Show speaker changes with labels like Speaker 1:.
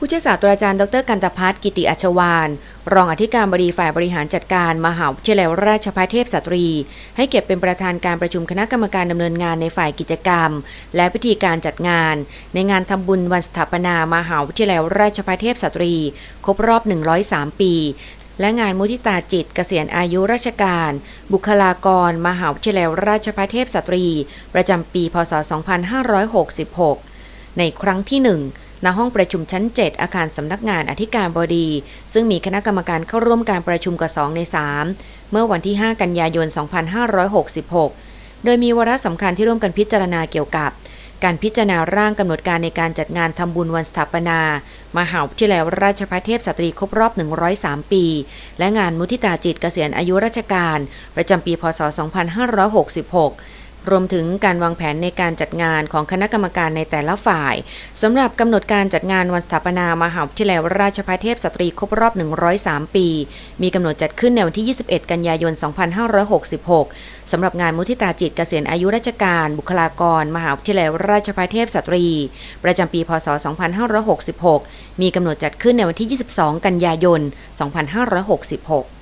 Speaker 1: ผู้ช่วยศาสตราจารย์ดรกันตพัฒน์กิติอัชวานรองอธิการบดีฝ่ายบริหารจัดการ มหาวิทยาลัยราชภัฏเทพสตรี ให้เก็บเป็นประธานการประชุมคณะกรรมการดำเนินงานในฝ่ายกิจกรรม และพิธีการจัดงาน ในงานทำบุญวันสถาปนามหาวิทยาลัยราชภัฏเทพสตรี ครบรอบ 103 ปี และงานมุทิตาจิตเกษียณอายุราชการ บุคลากร มหาวิทยาลัยราชภัฏเทพสตรี ประจำปี พศ 2566 ในครั้งที่ 1 ณห้องประชุมชั้น 7 อาคารสำนักงานอธิการบดี ซึ่งมีคณะกรรมการเข้าร่วมการประชุมกว่า 2 ใน 3 เมื่อวันที่ 5 กันยายน 2566 โดยมีวาระสำคัญที่ร่วมกันพิจารณาเกี่ยวกับ การพิจารณาร่างกำหนดการในการจัดงานทำบุญวันสถาปนา มหาวิทยาลัยราชภัฏเทพสตรีครบรอบ 103 ปี และงานมุทิตาจิตเกษียณอายุราชการ ประจำปี พศ 2566 รวมถึงการวางแผนในการจัดงานของคณะกรรมการในแต่ละฝ่ายสำหรับกำหนดการจัดงานวันสถาปนามหาวิทยาลัยราชภัฏเทพสตรีครบรอบ 103 ปี มีกำหนดจัดขึ้นในวันที่ 21 กันยายน 2566 สำหรับงานมุทิตาจิตเกษียณอายุราชการ บุคลากร มหาวิทยาลัยราชภัฏเทพสตรี ประจำปี พศ 2566 มีกำหนดจัดขึ้นในวันที่ 22 กันยายน 2566